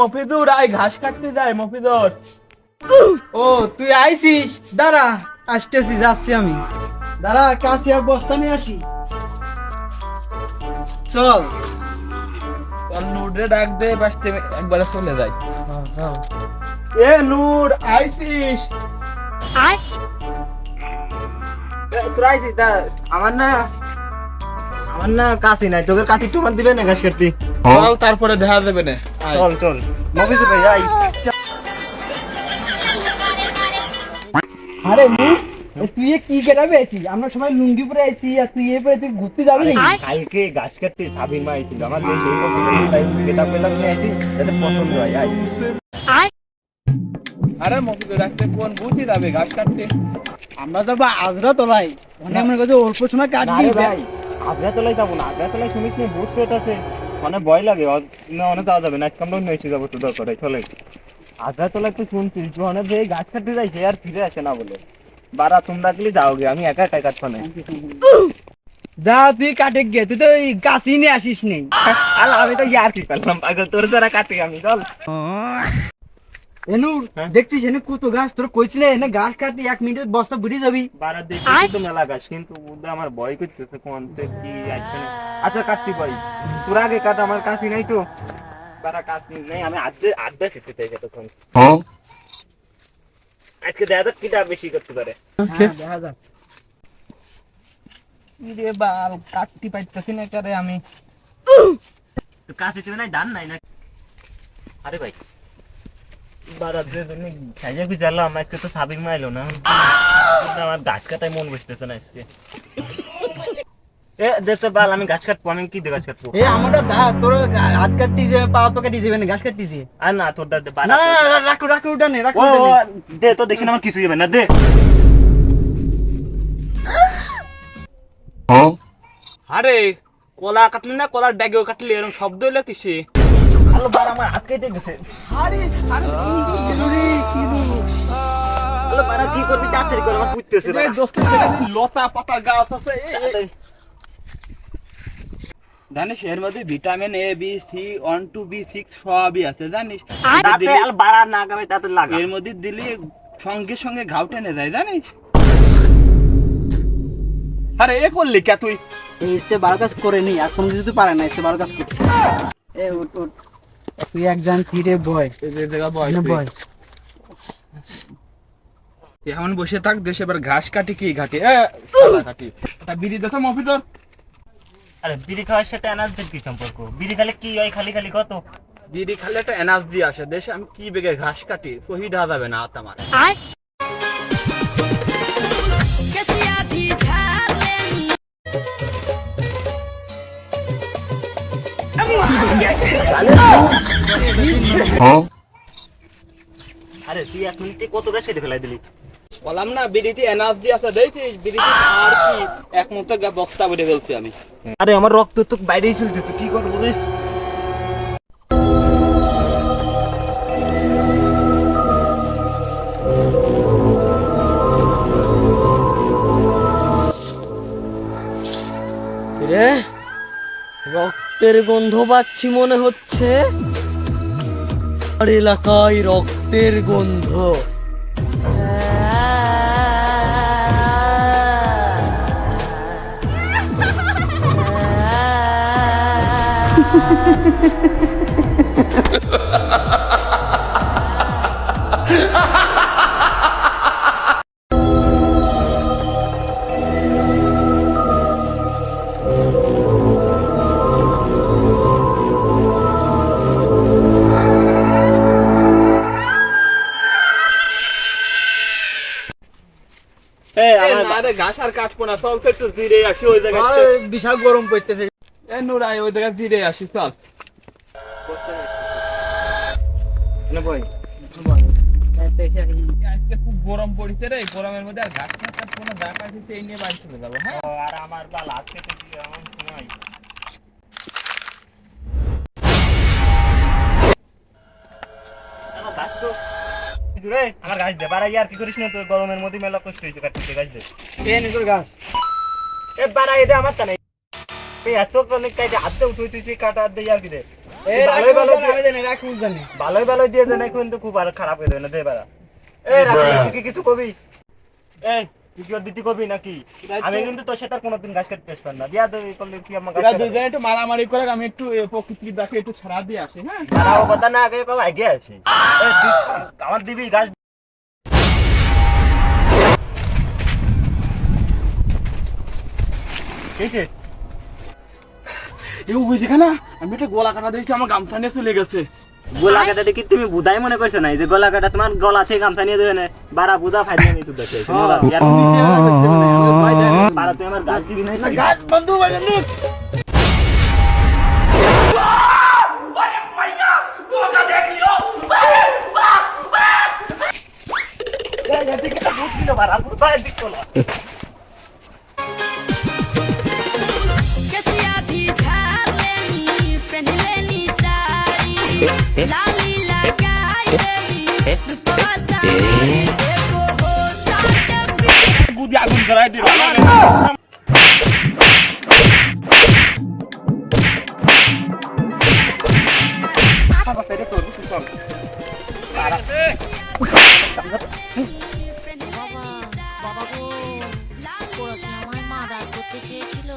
মফিদুর আয় ঘাস কাটতে যায় মফিদুর। ও তুই আইছিস দাঁড়া আসতেছি যাচ্ছি আমি। দাঁড়া কাছে আর বস্তা নিয়ে আসি। চল। চল নুরে ডাক দে বাসতে একবারে চলে যাই। এ নূর আইছিস এ, তোর আইছিস দাঁড়া আমার না আমার না কাছি নাই। তোকে কাছি তোমার দিবে না ঘাস কাটতে? চল তারপরে দেখা যাবে না। আয়। চল চল। মফিজ ভাই আই আরে তুই কি আমরা সবাই লুঙ্গি পরে আইছি আর তুই এ পরে তুই ঘুরতে যাবি নাকি? কালকে গাছ কাটতে মা ছিল আমার দেশে এই পছন্দ তাই নিয়ে যাতে পছন্দ হয়। আয়। আরে রাখতে কোন বুঝি যাবে ঘাস কাটতে? আমরা যাব আজরা তোলাই মানে আমার কাছে অল্প সময় কাজ না রে ভাই আগ্রা তলায় যাব না। আগ্রা তলায় শুনিস নি ভূত প্রেত আছে। অনেক ভয় লাগে না অনেক যাওয়া যাবে না আজকে আমরা অন্য এসে যাব তো দরকার হয়, চলে। আগ্রা তলায় তো শুনছিস যে অনেক যে গাছ কাটতে যাই সে আর ফিরে আসে না বলে। বারা তোমরা গেলে যাও গে আমি একা একা কাটবো না যা তুই কাটে গিয়ে তুই তো ওই গাছই নিয়ে আসিস নেই আর আমি তো ইয়ার কি করলাম পাগল তোর যারা কাটে আমি চল। এনু হ্যাঁ? দেখছিস এনে কত গাছ? তোর কইছি না এনে গাছ কাটি এক মিনিটে বস্তা বুড়ি যাবি। বারা দেখি তো মেলা গাছ কিন্তু আমার ভয় করতেছে কি আসবে না। আচ্ছা কাটতি ভাই তোর আগে কাট আমার কাছি নাই তো। বারা নেই আমি শিখতে চাই তখন আজকে দেখা যাক কিটা বেশি করতে পারে? হ্যাঁ, দেখা যাক। রে বাল কাটতে পাইতেছি না করে আমি। তো কাছে ছিল নাই ধান নাই না আরে ভাই। সাইজা কি আজকে তো সাবির মাইলো না। আমার গাছ কাটায় মন বসতেছে না আজকে। এ দে তো বাল আমি গাছ কাটবো আমি কি দিয়ে গাছ কাটবো? এ আমারটা দা তোর হাত কাটতি যে পা তো কাটি দিবে গাছ কাটতি যে। আর না তোর দা না না, না, রাখো রাখো ওটা নে রাখো ও ওটা ও, নে। দে তো দেখছি আমার কিছু যাবে না দে। আরে কলা কাটলি না কলার ড্যাগেও কাটলি এরকম শব্দ হইল কিসে? আলো বার আমার হাত কেটে গেছে। আরে আরে কি হলো রে, কি হলো? আলো বারা কি করবি তাড়াতাড়ি করে আমার পুঁততেছে এই দোস্তের লতা পাতা গাছ আছে এ, এ, জানিস এর মধ্যে vitamin A B C one two B six সবই আছে জানিস? তাতে দিলে- আলো না গাবে তাতে লাগা। এর মধ্যে দিলে সঙ্গে সঙ্গে ঘাও টেনে যায় জানিস? আরে এ করলি কে তুই? এসছে বারো কাজ করে নি আর কোনো কিছু পারে না এসছে বারো কাজ করছে। এ উঠ উঠ। তুই একজন ফিরে বয়। বয়। বয়। এখন বসে থাক দেশে এবার ঘাস কাটি কি ঘাটি? কাটি এটা বিড়ি দেখো মফিদর। আরে বিড়ি খাওয়ার সাথে এনার্জির কি সম্পর্ক? বিড়ি খালে কি হয় খালি খালি কত? বিড়ি খালে একটা এনার্জি আসে। দেশে আমি কি বেগে ঘাস কাটি? শহীদ হওয়া যাবে না হাত আমার। আরে তুই এক মিনিটে কত গাছ কেটে ফেলাই দিলি? বললাম না বিড়িতে এনার্জি আছে দেখছিস? বিড়িতে আর কি? এক মুহূর্তে বস্তা বেড়ে ফেলছি আমি। আরে আমার রক্ত তো বাইরেই চলতে তুই কি করব রে? রে রক্তের গন্ধ পাচ্ছি মনে হচ্ছে। এলাকায় রক্তের গন্ধ। ha ha ha না রে ঘাস আর কাটবো না চল তো একটু জিরে আসি ওই জায়গায়। আরে বিশাল গরম পড়তেছে। এ নুরাই ওই জায়গায় জিরে আসি চল। না ভাই আজকে খুব গরম পড়েছে রে গরমের মধ্যে আর ঘাস কাটবো না যা কাটছে এই নিয়ে বাড়ি চলে যাব হ্যাঁ? আর আমার এমন সময়। রে? আমার গাছ দে বাড়াই আর কি করিস না তো গরমের মধ্যে মেলা কষ্ট হয়েছে কাটতে গাছ দে। এ নিজের গাছ। এ বাড়াই এটা আমার তা নাই। এই এত অনেক কাটে হাত দিয়ে উঠে উঠেছি কাটা হাত দিয়ে আর কি দে। ভালোই ভালো ভালোই ভালোই দিয়ে দেন কিন্তু খুব আর খারাপ হয়ে দেবে না দে বাড়া। এ রাখি কি কিছু কবি? এই তুই কি নাকি? আমি কিন্তু তোর সাথে কোনোদিন গাছ কাটতে আসব না। বিয়া দেবে করলে তুই আমার গাছ একটু মারামারি করে আমি একটু প্রকৃতির দেখে একটু ছাড়া দিয়ে আসি হ্যাঁ? কথা না আগে কবে আছে। আমার দিবি গাছ? কিছে এ বুঝি খানা আমি একটা গোলা কাটা দিয়েছি আমার গামছা নিয়ে চলে গেছে। গোলা কাটা দেখি তুমি বুধাই মনে করছ না? এই যে গলা কাটা তোমার গলা থেকে গামছা নিয়ে দেবে না? বারা বুধা ফাইলে আমি তো দেখে নিচে আমার কাছে আমি ভয় দেয় না। বারা তুই আমার গাছ দিবি না? না গাছ বন্ধু বন্ধু বারা বুধা দিক তোলা গুদি আগুন ধরাই দিল বাবা গো ওরা কি আমায় মার্ডার করতে চেয়েছিল